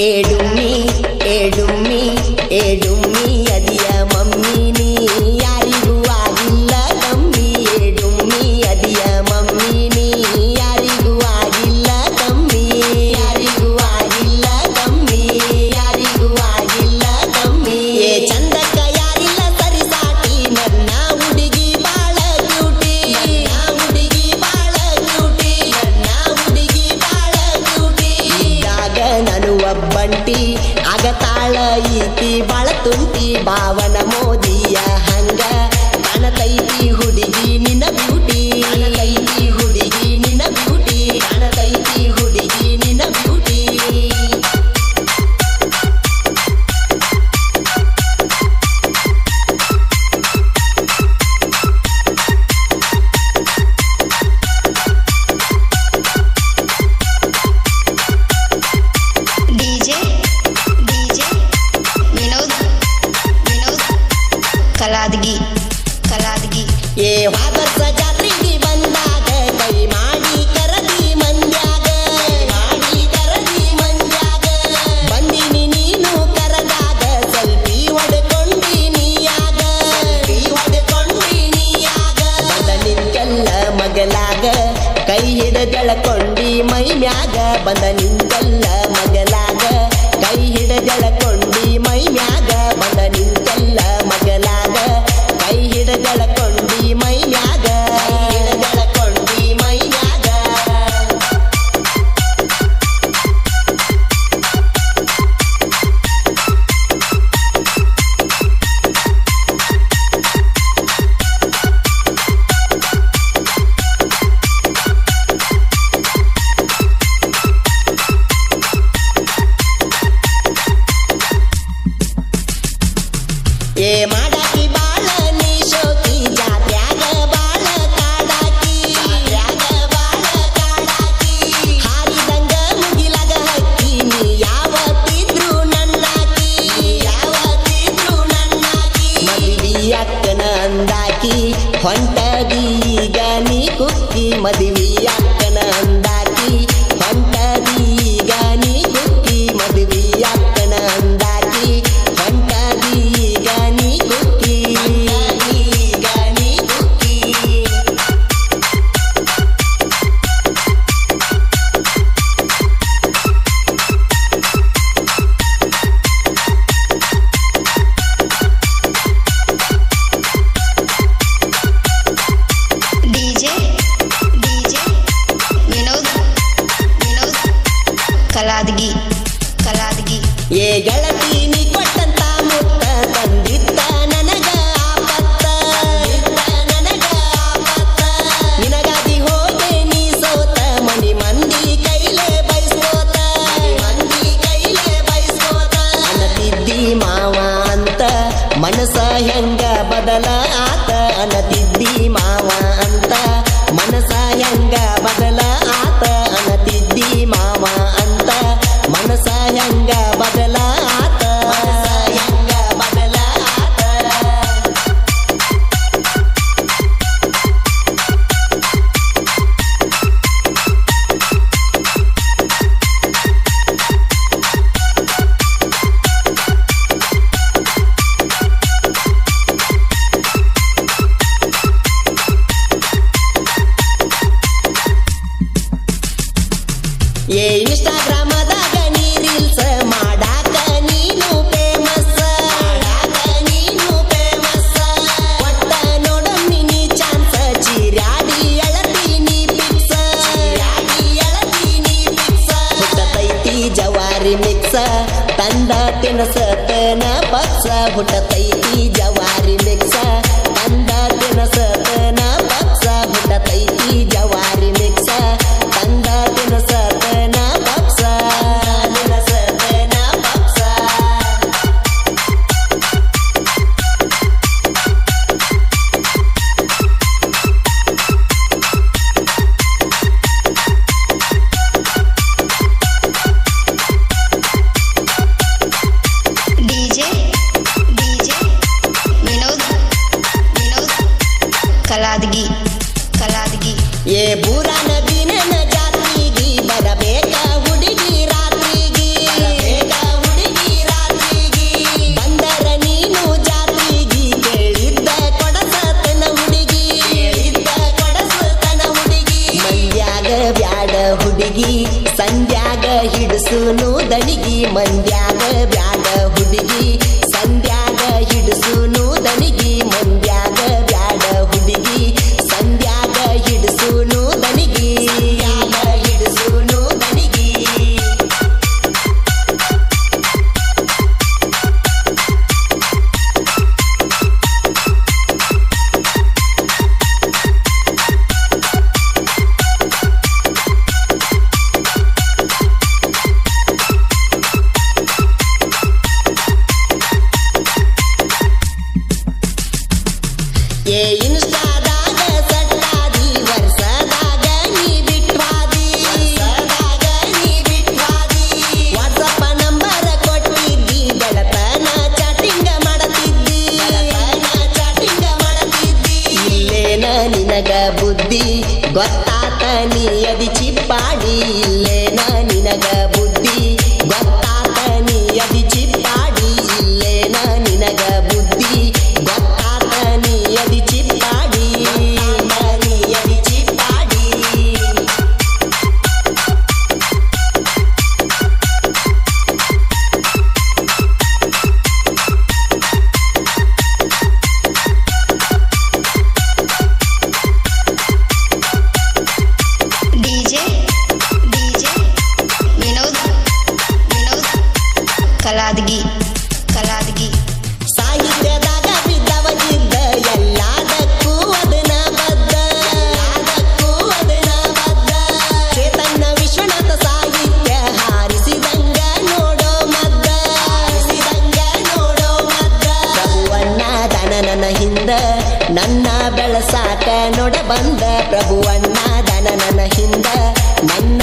pero wana modi ya hanga. Kaladagi Kaladagi. ಏ ವಾದ ಜಾತ್ರೆಗೆ ಬಂದಾಗ, ಕೈ ಮಾಡಿ ಕರದಿ ಮಂಜಾಗ ಮಾಡಿ ಕರದಿ ಮಂಜಾಗ ಬಂದಿನಿ ನೀನು ಕರದಾಗ ಸಲ್ಪಿ ಹೊಡೆಕೊಂಡಿ ನೀಯಾಗ ಸಲ್ಪಿ ಹೊಡೆಕೊಂಡಿ ನೀಯಾಗ. ಬಂದನಿನ್ಕೆಲ್ಲ ಮಗಲಾಗ, ಕೈ ಹಿಡದೆಳಕೊಂಡಿ ಮೈ ಮ್ಯಾಗ. ಬಂದ ನಿಂತೆಲ್ಲ ಮಗಲಾಗ, ಕೈ ಹಿಡದೆಳಕೊಂಡಿ ಮೈ ಮ್ಯಾಗ. ಬಂದ ಹಾಕಿ ಹೊಂಟದೀಗ ನೀ ಕುಕ್ಕಿ ಮದಿ காதலா ತಂಡ ತಿನಸತನ ಪಕ್ಷ ಹುಟ್ಟತೈತಿ ಜವಾರಿ ಮಿಕ್ಸ ದಣಿಗಿ ಮಂದ್ಯಾಗ ಬ್ಯಾಡ ಹುಡುಗಿ ಸಂಧ್ಯಾಗ ಹಿಡಿಸುನು ಗೊತ್ತಾತ ನೀ ಅದಿ ಚಿಪ್ಪಾಡಿ ಇಲ್ಲೇನ ಕಲಾದಗಿ ಕಲಾದಗಿ ಸಾಹಿತ್ಯದಾಗ ಬಿದ್ದವಗಿದ್ದ ಎಲ್ಲದಕ್ಕೂ ಅದನ ಬದ್ದ. ಅದಕ್ಕೂ ಅದನ್ನ ಬದ್ದ. ಚೇತನ್ನ ವಿಶ್ವನಾಥ ಸಾಹಿತ್ಯ ಹಾರಿಸಿದಂಗ ನೋಡೋ ಮದ್ದ. ಹಾರಿಸಿದಂಗ ನೋಡೋ ಮದ್ದ. ಪ್ರಭುವಣ್ಣ ದನನನ ಹಿಂದ, ನನ್ನ ಬೆಳಸಾಕ ನೋಡ ಬಂದ. ಪ್ರಭುವಣ್ಣ ನನ್ನ ಹಿಂದ, ನನ್ನ